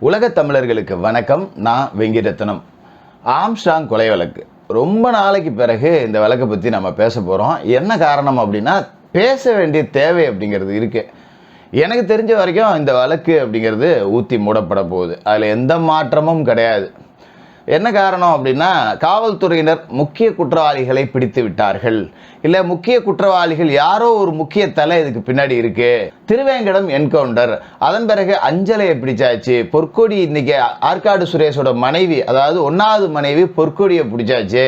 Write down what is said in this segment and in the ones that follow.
உலக தமிழர்களுக்கு வணக்கம். நான் வெங்கிரத்னம் ஆம்ஸ்டாங் கொலை வழக்கு. ரொம்ப நாளைக்கு பிறகு இந்த வழக்கை பற்றி நம்ம பேச போகிறோம் என்ன காரணம் அப்படின்னா பேச வேண்டிய தேவை அப்படிங்கிறது இருக்குது எனக்கு தெரிஞ்ச வரைக்கும் இந்த வழக்கு அப்படிங்கிறது ஊற்றி மூடப்பட போகுது. அதில் எந்த மாற்றமும் கிடையாது. என்ன காரணம் அப்படின்னா காவல்துறையினர் முக்கிய குற்றவாளிகளை பிடித்து விட்டார்கள். இல்லை முக்கிய குற்றவாளிகள் யாரோ ஒரு முக்கிய தலை இதுக்கு பின்னாடி இருக்கு. திருவேங்கடம் என்கவுண்டர். அதன் பிறகு அஞ்சலையை பிடிச்சாச்சு. பொற்கொடி இன்னைக்கு ஆற்காடு சுரேஷோட மனைவி அதாவது ஒன்னாவது மனைவி பொற்கொடியை பிடிச்சாச்சு.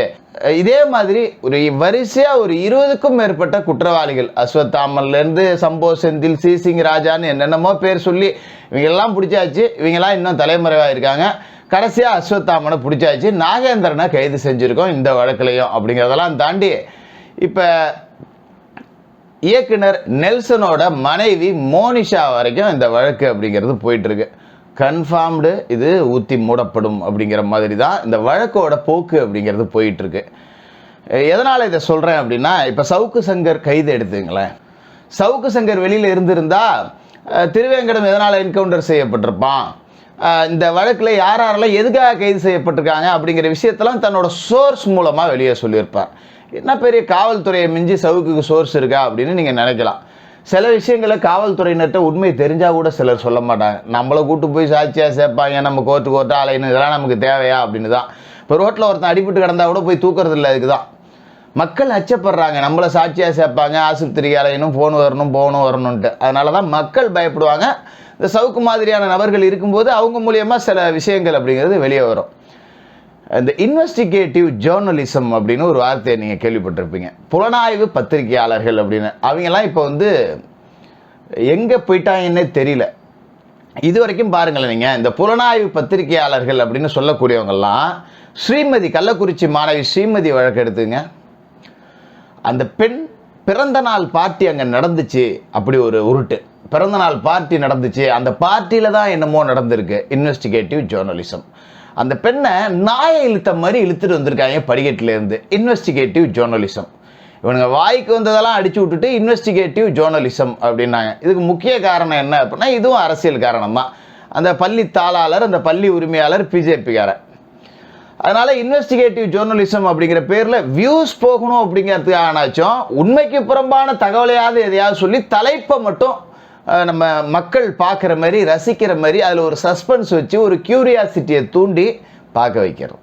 இதே மாதிரி ஒரு வரிசையா ஒரு இருபதுக்கும் மேற்பட்ட குற்றவாளிகள் அஸ்வத்தாமல்ல இருந்து சம்போ செந்தில் சிசிங் ராஜான்னு என்னென்னமோ பேர் சொல்லி இவங்கெல்லாம் பிடிச்சாச்சு. இவங்கெல்லாம் இன்னும் தலைமறைவாக இருக்காங்க கடைசியாக அஸ்வத்தாமனை பிடிச்சாச்சு. நாகேந்திரனை கைது செஞ்சுருக்கோம் இந்த வழக்குலையும் அப்படிங்கிறதெல்லாம் தாண்டி இப்போ இயக்குனர் நெல்சனோட மனைவி மோனிஷா வரைக்கும் இந்த வழக்கு அப்படிங்கிறது போயிட்டுருக்கு. கன்ஃபார்ம்டு இது ஊற்றி மூடப்படும் அப்படிங்கிற மாதிரி தான் இந்த வழக்கோட போக்கு அப்படிங்கிறது போயிட்டுருக்கு. எதனால் இதை சொல்கிறேன் அப்படின்னா இப்போ சவுக்கு சங்கர் கைது எடுத்துங்களேன் சவுக்கு சங்கர் வெளியில் இருந்திருந்தா திருவேங்கடம் எதனால் என்கவுண்டர் செய்யப்பட்டிருப்பான்? இந்த வழக்கில் யார் யாரெல்லாம் எதுக்காக கைது செய்யப்பட்டிருக்காங்க அப்படிங்கிற விஷயத்தெல்லாம் தன்னோட சோர்ஸ் மூலமாக வெளியே சொல்லியிருப்பார். என்ன பெரிய காவல்துறையை மிஞ்சி சவுக்குக்கு சோர்ஸ் இருக்கா அப்படின்னு நீங்கள் நினைக்கலாம். சில விஷயங்களை காவல்துறையினர்கிட்ட உண்மை தெரிஞ்சால் கூட சிலர் சொல்ல மாட்டாங்க. நம்மளை கூட்டு போய் சாட்சியாக சேர்ப்பாங்க நம்ம கோர்ட்டு கோர்ட்டு அலையணும் இதெல்லாம் நமக்கு தேவையா அப்படின்னு தான். இப்போ ரோட்டில் ஒருத்தன் அடிபட்டு கிடந்தா கூட போய் தூக்குறது இல்லை அதுக்கு தான் மக்கள் அச்சப்படுறாங்க. நம்மளை சாட்சியாக சேர்ப்பாங்க. ஆஸ்பத்திரிக்கு அலையணும் ஃபோன் வரணும் போகணும் வரணுன்ட்டு அதனால தான் மக்கள் பயப்படுவாங்க. இந்த சவுக்கு மாதிரியான நபர்கள் இருக்கும்போது அவங்க மூலியமாக சில விஷயங்கள் அப்படிங்கிறது வெளியே வரும். இந்த இன்வெஸ்டிகேட்டிவ் ஜேர்னலிசம் அப்படின்னு ஒரு வார்த்தையை நீங்கள் கேள்விப்பட்டிருப்பீங்க. புலனாய்வு பத்திரிகையாளர்கள் அப்படின்னு. அவங்கெல்லாம் இப்போ வந்து எங்கே போயிட்டாங்கன்னே தெரியல. இது வரைக்கும் பாருங்களேன் நீங்கள் இந்த புலனாய்வு பத்திரிகையாளர்கள் அப்படின்னு சொல்லக்கூடியவங்கெல்லாம் ஸ்ரீமதி கள்ளக்குறிச்சி மாணவி ஸ்ரீமதி வழக்கு எடுத்துங்க. அந்த பெண் பிறந்த நாள் பார்ட்டி அங்கே நடந்துச்சு அப்படி ஒரு உருட்டு. பிறந்த நாள் பார்ட்டி நடந்துச்சு. அந்த பார்ட்டியில் தான் என்னமோ நடந்திருக்கு இன்வெஸ்டிகேட்டிவ் ஜேர்னலிசம் அந்த பெண்ணை நாயை இழுத்த மாதிரி இழுத்துட்டு வந்திருக்காங்க படிக்கட்டிலேருந்து இன்வெஸ்டிகேட்டிவ் ஜேர்னலிசம் இவனுங்க வாய்க்கு வந்ததெல்லாம் அடிச்சு விட்டுட்டு இன்வெஸ்டிகேட்டிவ் ஜேர்னலிசம் அப்படின்னாங்க. இதுக்கு முக்கிய காரணம் என்ன அப்படின்னா இதுவும் அரசியல் காரணம் தான் அந்த பள்ளி தாளாளர் அந்த பள்ளி உரிமையாளர் பிஜேபிக்காரன். அதனால இன்வெஸ்டிகேட்டிவ் ஜேர்னலிசம் அப்படிங்கிற பேரில் வியூஸ் போகணும் அப்படிங்கிறதுக்கானாச்சும் உண்மைக்கு புறம்பான தகவலையாவது எதையாவது சொல்லி தலைப்பை மட்டும் நம்ம மக்கள் பார்க்குற மாதிரி ரசிக்கிற மாதிரி அதில் ஒரு சஸ்பென்ஸ் வச்சு ஒரு கியூரியாசிட்டியை தூண்டி பார்க்க வைக்கிறோம்.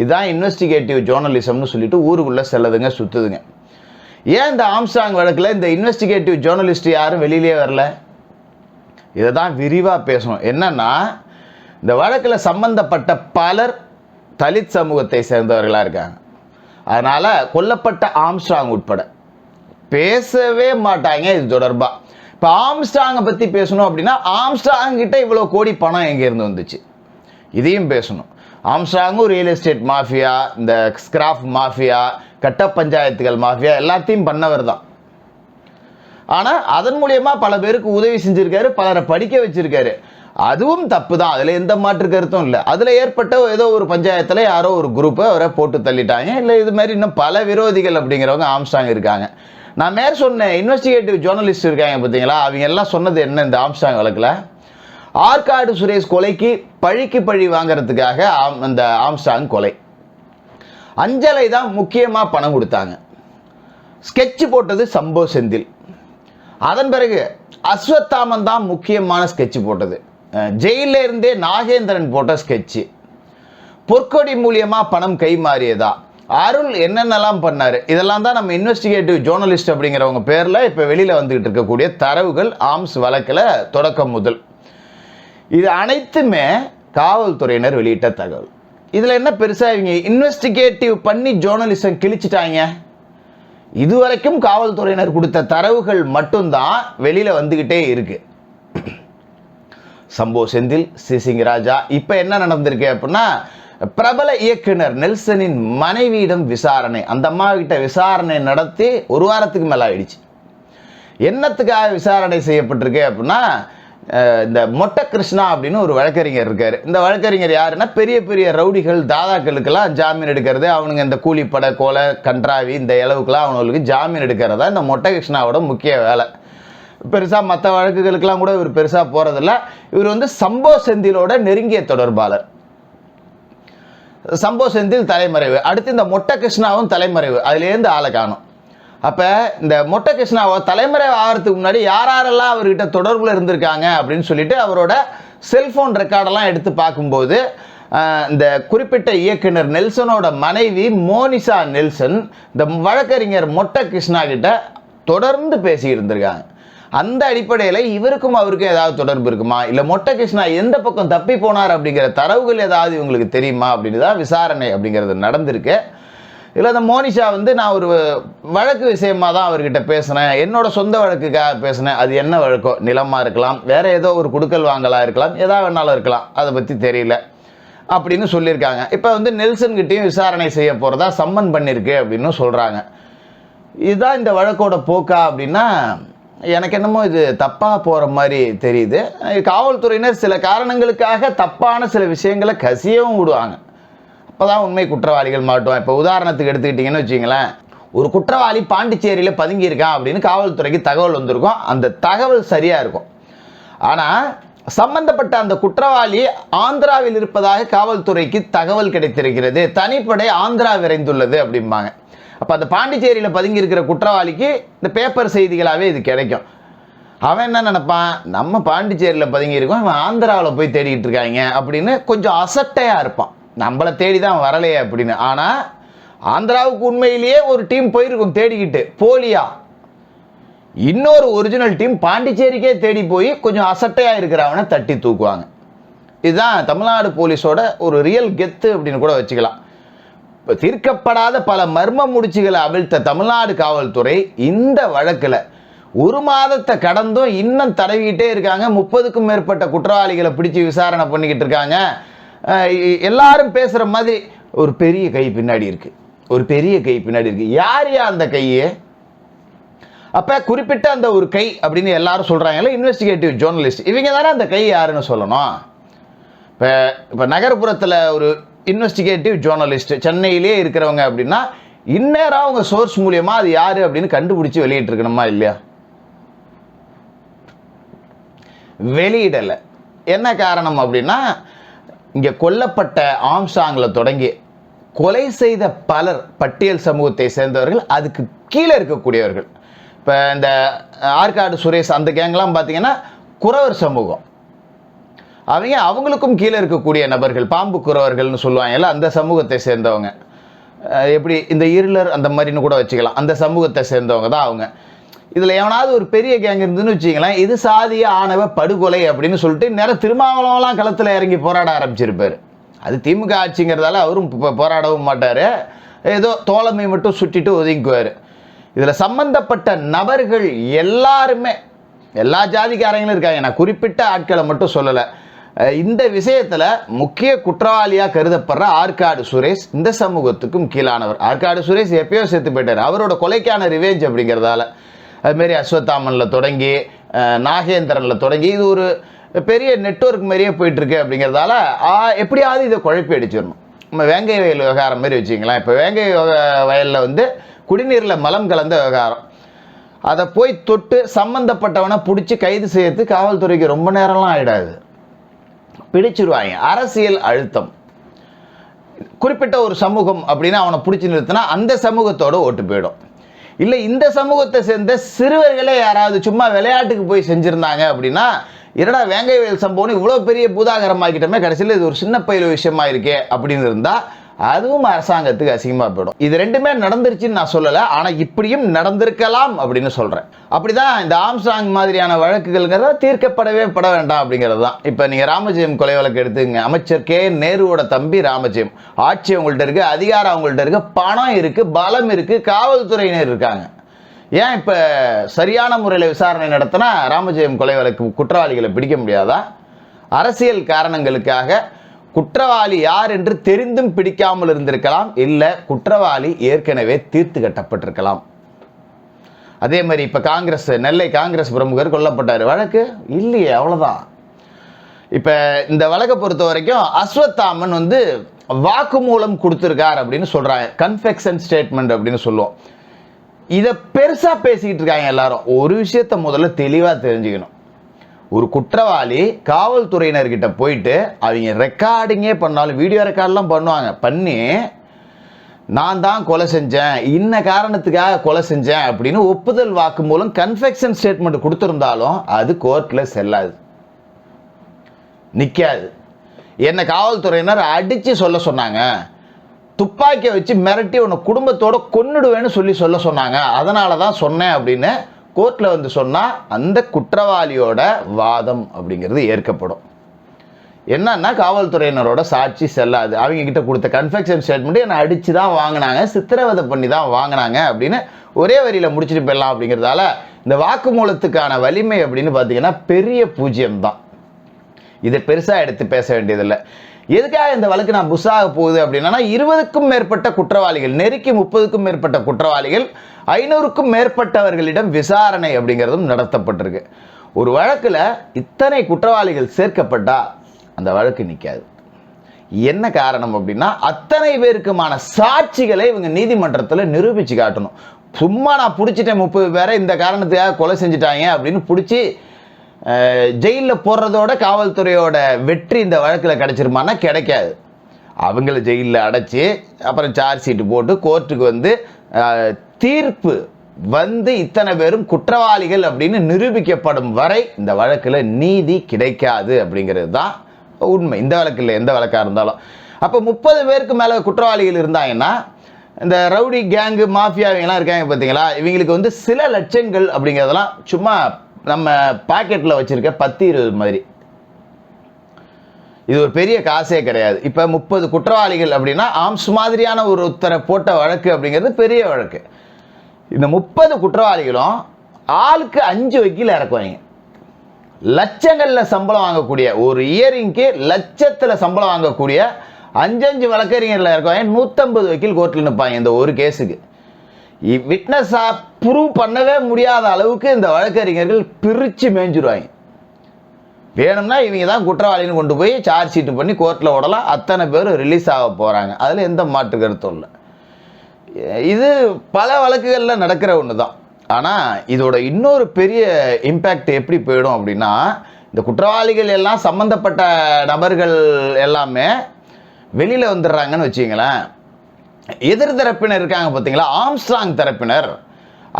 இதுதான் இன்வெஸ்டிகேட்டிவ் ஜேர்னலிசம்னு சொல்லிட்டு ஊருக்குள்ளே செல்லதுங்க சுற்றுதுங்க ஏன் இந்த ஆம்ஸ்டாங் வழக்கில் இந்த இன்வெஸ்டிகேட்டிவ் ஜேர்னலிஸ்ட் யாரும் வெளியிலே வரல? இதை தான் விரிவாக பேசணும். என்னன்னா இந்த வழக்கில் சம்பந்தப்பட்ட பலர் தலித் சமூகத்தை சேர்ந்தவர்களாக இருக்காங்க. அதனால் கொல்லப்பட்ட ஆம்ஸ்ட்ராங் உட்பட பேசவே மாட்டாங்க இது தொடர்பாக இப்போ ஆம்ஸ்ட்ராங்கை பற்றி பேசணும் அப்படின்னா ஆம்ஸ்ட்ராங் கிட்ட இவ்வளோ கோடி பணம் எங்கேருந்து வந்துச்சு? இதையும் பேசணும். ஆம்ஸ்ட்ராங்கும் ரியல் எஸ்டேட் மாஃபியா இந்த ஸ்கிராஃப் மாஃபியா கட்ட பஞ்சாயத்துகள் மாஃபியா எல்லாத்தையும் பண்ணவர் தான். ஆனால் அதன் மூலியமாக பல பேருக்கு உதவி செஞ்சுருக்காரு பலரை படிக்க வச்சுருக்காரு. அதுவும் தப்பு தான் அதில் எந்த மாற்று கருத்தும் இல்லை. அதில் ஏற்பட்ட ஏதோ ஒரு பஞ்சாயத்தில் யாரோ ஒரு குரூப்பை அவரை போட்டு தள்ளிட்டாங்க. இல்லை இது மாதிரி இன்னும் பல விரோதிகள் அப்படிங்கிறவங்க ஆம்ஸ்டாங் இருக்காங்க. நான் மேற் சொன்னேன் இன்வெஸ்டிகேட்டிவ் ஜேர்னலிஸ்ட் இருக்காங்க பார்த்தீங்களா? அவங்க எல்லாம் சொன்னது என்ன இந்த ஆம்ஸ்டாங் வழக்கில்? ஆற்காடு சுரேஷ் கொலைக்கு பழிக்கு பழி வாங்குறதுக்காக ஆம்- அந்த ஆம்ஸ்டாங் கொலை. அஞ்சலை தான் முக்கியமாக பணம் கொடுத்தாங்க. ஸ்கெட்ச் போட்டது சம்போ செந்தில். அதன் பிறகு அஸ்வத்தாமன் தான் முக்கியமான ஸ்கெட்ச் போட்டது. ஜெயிலில் இருந்தே நாகேந்திரன் போட்ட ஸ்கெட்சு பொற்கொடி மூலியமாக பணம் கைமாறியதா அருள் என்னென்னலாம் பண்ணார்? இதெல்லாம் தான் நம்ம இன்வெஸ்டிகேட்டிவ் ஜேர்னலிஸ்ட் அப்படிங்கிறவங்க பேரில் இப்போ வெளியில் வந்துக்கிட்டு இருக்கக்கூடிய தரவுகள் ஆம்ஸ் வழக்கில் தொடக்கம் முதல். இது அனைத்துமே காவல்துறையினர் வெளியிட்ட தகவல். இதில் என்ன பெருசாக இவங்க இன்வெஸ்டிகேட்டிவ் பண்ணி ஜேர்னலிசம் கிழிச்சிட்டாங்க? இதுவரைக்கும் காவல்துறையினர் கொடுத்த தரவுகள் மட்டும்தான் வெளியில் வந்துக்கிட்டே இருக்குது சம்போ செந்தில் சிசிங் ராஜா இப்போ என்ன நடந்திருக்கு அப்படின்னா பிரபல இயக்குனர் நெல்சனின் மனைவியிடம் விசாரணை அந்த அம்மா கிட்ட விசாரணை நடத்தி ஒரு வாரத்துக்கு மேல ஆயிடுச்சு. என்னத்துக்காக விசாரணை செய்யப்பட்டிருக்கு அப்படின்னா இந்த மொட்டை கிருஷ்ணா அப்படின்னு ஒரு வழக்கறிஞர் இருக்கார். இந்த வழக்கறிஞர் யாருன்னா பெரிய பெரிய ரவுடிகள் தாதாக்களுக்கெல்லாம் ஜாமீன் எடுக்கிறது அவனுங்க இந்த கூலிப்படை கோலை கன்றாவி இந்த இளவுக்கெல்லாம் அவனுங்களுக்கு ஜாமீன் எடுக்கிறதா இந்த மொட்டை கிருஷ்ணாவோட முக்கிய வேலை. பெருசாக மற்ற வழக்குகளுக்கெல்லாம் கூட இவர் பெருசாக போகிறதில்ல இவர் வந்து சம்போ செந்திலோட நெருங்கிய தொடர்பாளர். சம்போ செந்தில் தலைமறைவு. அடுத்து இந்த மொட்டை கிருஷ்ணாவும் தலைமறைவு. அதுலேருந்து ஆளை காணும். அப்போ இந்த மொட்டை கிருஷ்ணாவை தலைமறைவு ஆகிறதுக்கு முன்னாடி யார் யாரெல்லாம் அவர்கிட்ட தொடர்பில் இருந்திருக்காங்க அப்படின்னு சொல்லிட்டு அவரோட செல்ஃபோன் ரெக்கார்டெல்லாம் எடுத்து பார்க்கும்போது இந்த குறிப்பிட்ட இயக்குனர் நெல்சனோட மனைவி மோனிசா நெல்சன் இந்த வழக்கறிஞர் மொட்டை கிருஷ்ணா கிட்ட தொடர்ந்து பேசி இருந்திருக்காங்க அந்த அடிப்படையில் இவருக்கும் அவருக்கும் ஏதாவது தொடர்பு இருக்குமா? இல்லை மொட்டை கிருஷ்ணா எந்த பக்கம் தப்பி போனார் அப்படிங்கிற தரவுகள் ஏதாவது இவங்களுக்கு தெரியுமா? அப்படின்னு தான் விசாரணை அப்படிங்கிறது நடந்திருக்கு. இல்லை அந்த மோனிஷா வந்து நான் ஒரு வழக்கு விஷயமாக தான் அவர்கிட்ட பேசினேன். என்னோட சொந்த வழக்குக்காக பேசினேன். அது என்ன வழக்கோ? நிலமாக இருக்கலாம். வேறு ஏதோ ஒரு குடுக்கல் வாங்கலாக இருக்கலாம். எதா வேணாலும் இருக்கலாம். அதை பற்றி தெரியல. அப்படின்னு சொல்லியிருக்காங்க. இப்போ வந்து நெல்சன் கிட்டேயும் விசாரணை செய்ய போகிறதா சம்மன் பண்ணியிருக்கு அப்படின்னு சொல்கிறாங்க இதுதான் இந்த வழக்கோட போக்கா அப்படின்னா எனக்கு என்னமோ இது தப்பாக போகிற மாதிரி தெரியுது. காவல்துறையினர் சில காரணங்களுக்காக தப்பான சில விஷயங்களை கசியவும் விடுவாங்க. அப்பதான் உண்மை குற்றவாளிகள் மாட்டோம். இப்போ உதாரணத்துக்கு எடுத்துக்கிட்டிங்கன்னு வச்சிங்களேன் ஒரு குற்றவாளி பாண்டிச்சேரியில் பதுங்கியிருக்கான் அப்படின்னு காவல்துறைக்கு தகவல் வந்திருக்கும். அந்த தகவல் சரியாக இருக்கும். ஆனால் சம்பந்தப்பட்ட அந்த குற்றவாளி ஆந்திராவில் இருப்பதாக காவல்துறைக்கு தகவல் கிடைத்திருக்கிறது. தனிப்படை ஆந்திரா விரைந்துள்ளது அப்படிம்பாங்க. அப்போ அந்த பாண்டிச்சேரியில் பதுங்கி இருக்கிற குற்றவாளிக்கு இந்த பேப்பர் செய்திகளாகவே இது கிடைக்கும். அவன் என்ன நினைப்பான்? நம்ம பாண்டிச்சேரியில் பதுங்கி இருக்கோம் அவன் ஆந்திராவில் போய் தேடிக்கிட்டு இருக்காங்க அப்படின்னு கொஞ்சம் அசட்டையாக இருப்பான். நம்மளை தேடி தான் வரலையே அப்படின்னு. ஆனால் ஆந்திராவுக்கு உண்மையிலேயே ஒரு டீம் போயிருக்கும் தேடிக்கிட்டு போலியா? இன்னொரு ஒரிஜினல் டீம் பாண்டிச்சேரிக்கே தேடி போய் கொஞ்சம் அசட்டையாக இருக்கிறவனை தட்டி தூக்குவாங்க. இதுதான் தமிழ்நாடு போலீஸோட ஒரு ரியல் கெத்து அப்படின்னு கூட வச்சுக்கலாம். தீர்க்கப்படாத பல மர்ம முடிச்சுகளை அவிழ்த்த தமிழ்நாடு காவல்துறை இந்த வழக்கில் ஒரு மாதத்தை கடந்தும் இன்னும் தடவிக்கிட்டே இருக்காங்க. முப்பதுக்கும் மேற்பட்ட குற்றவாளிகளை பிடிச்சு விசாரணை பண்ணிக்கிட்டு இருக்காங்க. எல்லாரும் பேசுகிற மாதிரி ஒரு பெரிய கை பின்னாடி இருக்குது ஒரு பெரிய கை பின்னாடி இருக்குது யார் யா அந்த கையே? அப்போ குறிப்பிட்ட அந்த ஒரு கை அப்படின்னு எல்லாரும் சொல்றாங்கல்ல இன்வெஸ்டிகேட்டிவ் ஜேர்னலிஸ்ட் இவங்க தானே அந்த கை யாருன்னு சொல்லணும்? இப்போ இப்போ நகர்ப்புறத்தில் ஒரு இன்வெஸ்டிகேட்டிவ் ஜேர்னலிஸ்ட் சென்னையிலே இருக்கிறவங்க அப்படின்னா இந்நேரம் அவங்க சோர்ஸ் மூலியமா அது யாரு அப்படின்னு கண்டுபிடிச்சு வெளியிட்டு இருக்கணுமா இல்லையா? வெளியிடலை. என்ன காரணம் அப்படின்னா இங்கே கொல்லப்பட்ட ஆம்சாங்கில் தொடங்கி கொலை செய்த பலர் பட்டியல் சமூகத்தை சேர்ந்தவர்கள் அதுக்கு கீழே இருக்கக்கூடியவர்கள். இப்போ இந்த ஆற்காடு சுரேஷ் அந்த கேங்லாம் பார்த்தீங்கன்னா குறவர் சமூகம். அவங்க அவங்களுக்கும் கீழே இருக்கக்கூடிய நபர்கள் பாம்பு குறவர்கள்னு சொல்லுவாங்கல்ல அந்த சமூகத்தை சேர்ந்தவங்க. எப்படி இந்த இருளர் அந்த மாதிரின்னு கூட வச்சுக்கலாம். அந்த சமூகத்தை சேர்ந்தவங்க தான் அவங்க. இதில் எவனாவது ஒரு பெரிய கேங் இருந்துன்னு வச்சுங்களேன் இது சாதிய ஆணவ படுகொலை அப்படின்னு சொல்லிட்டு நேரம் திருமாவளவெல்லாம் களத்தில் இறங்கி போராட ஆரம்பிச்சிருப்பார். அது திமுக ஆட்சிங்கிறதால அவரும் இப்போ போராடவும் மாட்டார். ஏதோ தோழமை மட்டும் சுட்டிட்டு ஒதுங்குவார் இதில் சம்பந்தப்பட்ட நபர்கள் எல்லாருமே எல்லா ஜாதிக்காரங்களும் இருக்காங்க. நான் குறிப்பிட்ட ஆட்களை மட்டும் சொல்லலை. இந்த விஷயத்தில் முக்கிய குற்றவாளியாக கருதப்படுற ஆற்காடு சுரேஷ் இந்த சமூகத்துக்கும் கீழானவர். ஆற்காடு சுரேஷ் எப்பயோ செத்து போயிட்டார். அவரோட கொலைக்கான ரிவேஞ்ச் அப்படிங்கிறதால. அதுமாரி அஸ்வத்தாமனில் தொடங்கி நாகேந்திரனில் தொடங்கி இது ஒரு பெரிய நெட்வொர்க் மாதிரியே போயிட்டுருக்கு அப்படிங்கிறதால எப்படியாவது இதை குழப்பி அடிச்சிடணும். நம்ம வேங்கை வயல் விவகாரம் மாதிரி வச்சுங்களேன் இப்போ வேங்கை வயலில் வந்து குடிநீரில் மலம் கலந்த விவகாரம். அதை போய் தொட்டு சம்மந்தப்பட்டவனை பிடிச்சி கைது செய்யறது காவல்துறைக்கு ரொம்ப நேரம்லாம் ஆகிடாது பிடிச்சிருவாங்க. அரசியல் அழுத்தம். குறிப்பிட்ட ஒரு சமூகம் அப்படின்னு அவனை பிடிச்சி நிறுத்தினா அந்த சமூகத்தோட ஓட்டு போயிடும். இல்லை இந்த சமூகத்தை சேர்ந்த சிறுவர்களே யாராவது சும்மா விளையாட்டுக்கு போய் செஞ்சுருந்தாங்க அப்படின்னா என்னடா வேங்கை வயல் சம்பவம்னு இவ்வளோ பெரிய பூதாகரமாக்கிட்டோமே கடைசியில் இது ஒரு சின்ன பயில விஷயமா இருக்கே அப்படின்னு இருந்தால் அதுவும் அரசாங்கத்துக்கு அசிங்கமாக போயிடும். இது ரெண்டுமே நடந்துருச்சுன்னு நான் சொல்லலை. ஆனால் இப்படியும் நடந்திருக்கலாம் அப்படின்னு சொல்கிறேன் அப்படிதான் இந்த ஆம்சாங் மாதிரியான வழக்குகள்ங்கிறத தீர்க்கப்படவே பட வேண்டாம் அப்படிங்கிறது தான். இப்போ நீங்கள் ராமஜெயம் கொலை வழக்கு எடுத்துங்க அமைச்சர் கே நேருவோட தம்பி ராமஜெயம். ஆட்சி அவங்கள்ட்ட இருக்கு அதிகாரம் அவங்கள்ட்ட இருக்கு பணம் இருக்கு பலம் இருக்கு காவல்துறையினர் இருக்காங்க. ஏன் இப்போ சரியான முறையில் விசாரணை நடத்தினா ராமஜெயம் கொலை வழக்கு குற்றவாளிகளை பிடிக்க முடியாதா? அரசியல் காரணங்களுக்காக குற்றவாளி யார் என்று தெரிந்தும் பிடிக்காமல் இருந்திருக்கலாம். இல்லை குற்றவாளி ஏற்கனவே தீர்த்து கட்டப்பட்டிருக்கலாம். அதே மாதிரி இப்போ காங்கிரஸ் நெல்லை காங்கிரஸ் பிரமுகர் கொல்லப்பட்டார். வழக்கு இல்லையே அவ்வளோதான் இப்போ இந்த வழக்கை பொறுத்த வரைக்கும் அஸ்வத்தாமன் வந்து வாக்குமூலம் கொடுத்துருக்கார் அப்படின்னு சொல்கிறாங்க கன்ஃபெக்ஷன் ஸ்டேட்மெண்ட் அப்படின்னு சொல்லுவோம். இதை பெருசாக பேசிக்கிட்டு இருக்காங்க எல்லாரும். ஒரு விஷயத்த முதல்ல தெளிவாக தெரிஞ்சுக்கணும். ஒரு குற்றவாளி காவல்துறையினர்கிட்ட போயிட்டு அவங்க ரெக்கார்டிங்கே பண்ணாலும் வீடியோ ரெக்கார்டெலாம் பண்ணுவாங்க. பண்ணி நான் தான் கொலை செஞ்சேன். இன்ன காரணத்துக்காக கொலை செஞ்சேன் அப்படின்னு ஒப்புதல் வாக்கு மூலம் கன்ஃபெக்ஷன் ஸ்டேட்மெண்ட் கொடுத்துருந்தாலும் அது கோர்ட்டில் செல்லாது. நிற்காது என்னை காவல்துறையினர் அடித்து சொல்ல சொன்னாங்க. துப்பாக்கியை வச்சு மிரட்டி உன்னை குடும்பத்தோட கொன்னுடுவேன்னு சொல்லி சொல்ல சொன்னாங்க. அதனால தான் சொன்னேன் அப்படின்னு கோர்ட்டில் வந்து சொன்னால் அந்த குற்றவாளியோட வாதம் அப்படிங்கிறது ஏற்கப்படும். என்னன்னா காவல்துறையினரோட சாட்சி செல்லாது. அவங்க கிட்ட கொடுத்த கன்ஃபெக்ஷன் ஸ்டேட்மெண்ட் என்னை அடிச்சு தான் வாங்கினாங்க சித்திரவதை பண்ணி தான் வாங்கினாங்க அப்படின்னு ஒரே வரியில் முடிச்சுட்டு போயிடலாம் அப்படிங்கிறதால இந்த வாக்குமூலத்துக்கான வலிமை அப்படின்னு பார்த்தீங்கன்னா பெரிய பூஜ்ஜியம் தான் இதை பெருசாக எடுத்து பேச வேண்டியதில்லை. எதுக்காக இந்த வழக்கு நான் புஷாக போகுது அப்படின்னா இருபதுக்கும் மேற்பட்ட குற்றவாளிகள் நெருக்கி முப்பதுக்கும் மேற்பட்ட குற்றவாளிகள் ஐநூறுக்கும் மேற்பட்டவர்களிடம் விசாரணை அப்படிங்கிறதும் நடத்தப்பட்டிருக்கு. ஒரு வழக்கில் இத்தனை குற்றவாளிகள் சேர்க்கப்பட்டா அந்த வழக்கு நிற்காது என்ன காரணம் அப்படின்னா அத்தனை பேருக்குமான சாட்சிகளை இவங்க நீதிமன்றத்தில் நிரூபித்து காட்டணும். சும்மா நான் பிடிச்சிட்டேன் முப்பது பேரை இந்த காரணத்துக்காக கொலை செஞ்சுட்டாங்க அப்படின்னு பிடிச்சி ஜெயிலில் போடுறதோட காவல்துறையோட வெற்றி இந்த வழக்கில் கிடச்சிருமான்னா கிடைக்காது. அவங்கள ஜெயிலில் அடைச்சி அப்புறம் சார்ஜ் ஷீட்டு போட்டு கோர்ட்டுக்கு வந்து தீர்ப்பு வந்து இத்தனை பேரும் குற்றவாளிகள் அப்படின்னு நிரூபிக்கப்படும் வரை இந்த வழக்கில் நீதி கிடைக்காது அப்படிங்கிறது தான் உண்மை. இந்த வழக்கில் எந்த வழக்காக இருந்தாலும். அப்போ முப்பது பேருக்கு மேலே குற்றவாளிகள் இருந்தாங்கன்னா இந்த ரவுடி கேங்கு மாஃபியா இவங்கெல்லாம் இருக்காங்க பார்த்தீங்களா இவங்களுக்கு வந்து சில லட்சங்கள் அப்படிங்கிறதெல்லாம் சும்மா நம்ம பாக்கெட்டில் வச்சிருக்க பத்து இருபது மாதிரி. இது ஒரு பெரிய காசே கிடையாது. இப்போ முப்பது குற்றவாளிகள் அப்படின்னா ஆம்ஸ் மாதிரியான ஒரு ஒருத்தரை போட்ட வழக்கு அப்படிங்கிறது பெரிய வழக்கு. இந்த முப்பது குற்றவாளிகளும் ஆளுக்கு அஞ்சு வக்கீல் இறக்குவாங்க. லட்சங்களில் சம்பளம் வாங்கக்கூடிய ஒரு இயரிங்க்கு லட்சத்தில் சம்பளம் வாங்கக்கூடிய அஞ்சஞ்சு வழக்கறிஞர்ல இறக்குவாங்க. நூற்றம்பது வக்கீல் கோர்ட்டில் நிற்பாங்க இந்த ஒரு கேஸுக்கு விட்னஸாக ப்ரூவ் பண்ணவே முடியாத அளவுக்கு இந்த வழக்கறிஞர்கள் பிரித்து மேய்ஞ்சிருவாங்க. வேணும்னா இவங்க தான் குற்றவாளின்னு கொண்டு போய் சார்ஜ் ஷீட்டு பண்ணி கோர்ட்டில் விடலாம் அத்தனை பேரும் ரிலீஸ் ஆக போகிறாங்க அதில் எந்த மாற்று கருத்தும் இல்லை. இது பல வழக்குகளில் நடக்கிற ஒன்று தான் ஆனால் இதோட இன்னொரு பெரிய இம்பேக்ட் எப்படி போயிடும் அப்படின்னா இந்த குற்றவாளிகள் எல்லாம் சம்மந்தப்பட்ட நபர்கள் எல்லாமே வெளியில் வந்துடுறாங்கன்னு வச்சுங்களேன். எதிர் தரப்பினர் இருக்காங்க பார்த்தீங்களா ஆம்ஸ்ட்ராங் தரப்பினர்.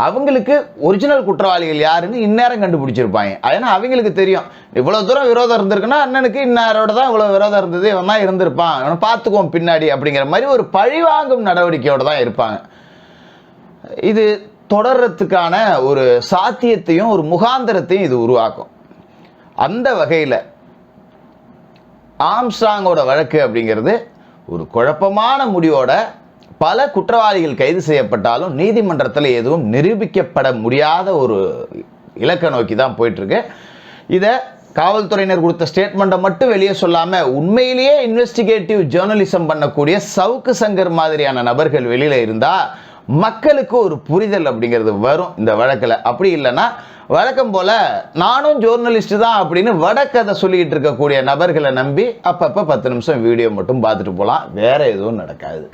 அவங்களுக்கு ஒரிஜினல் குற்றவாளிகள் யாருன்னு இந்நேரம் கண்டுபிடிச்சிருப்பாங்க. ஏன்னா அவங்களுக்கு தெரியும். இவ்வளோ தூரம் விரோதம் இருந்திருக்குன்னா அண்ணனுக்கு இன்னாரோட தான் இவ்வளோ விரோதம் இருந்தது இவன் தான் இருந்திருப்பான். இவனை பார்த்துக்குவோம் பின்னாடி அப்படிங்கிற மாதிரி ஒரு பழிவாங்கும் நடவடிக்கையோடு தான் இருப்பாங்க. இது தொடர்றதுக்கான ஒரு சாத்தியத்தையும் ஒரு முகாந்திரத்தையும் இது உருவாக்கும். அந்த வகையில் ஆம்ஸ்ட்ராங்கோட வழக்கு அப்படிங்கிறது ஒரு குழப்பமான முடிவோட பல குற்றவாளிகள் கைது செய்யப்பட்டாலும் நீதிமன்றத்தில் எதுவும் நிரூபிக்கப்பட முடியாத ஒரு இலக்கை நோக்கி தான் போயிட்டுருக்கு. இதை காவல்துறையினர் கொடுத்த ஸ்டேட்மெண்ட்டை மட்டும் வெளியே சொல்லாமல் உண்மையிலேயே இன்வெஸ்டிகேட்டிவ் ஜேர்னலிசம் பண்ணக்கூடிய சவுக்கு சங்கர் மாதிரியான நபர்கள் வெளியில் இருந்தால் மக்களுக்கு ஒரு புரிதல் அப்படிங்கிறது வரும் இந்த வழக்கில். அப்படி இல்லைன்னா வழக்கம் போல் நானும் ஜோர்னலிஸ்ட் தான் அப்படின்னு வடக்கதை சொல்லிக்கிட்டு இருக்கக்கூடிய நபர்களை நம்பி அப்பப்போ பத்து நிமிஷம் வீடியோ மட்டும் பார்த்துட்டு போகலாம். வேறு எதுவும் நடக்காது.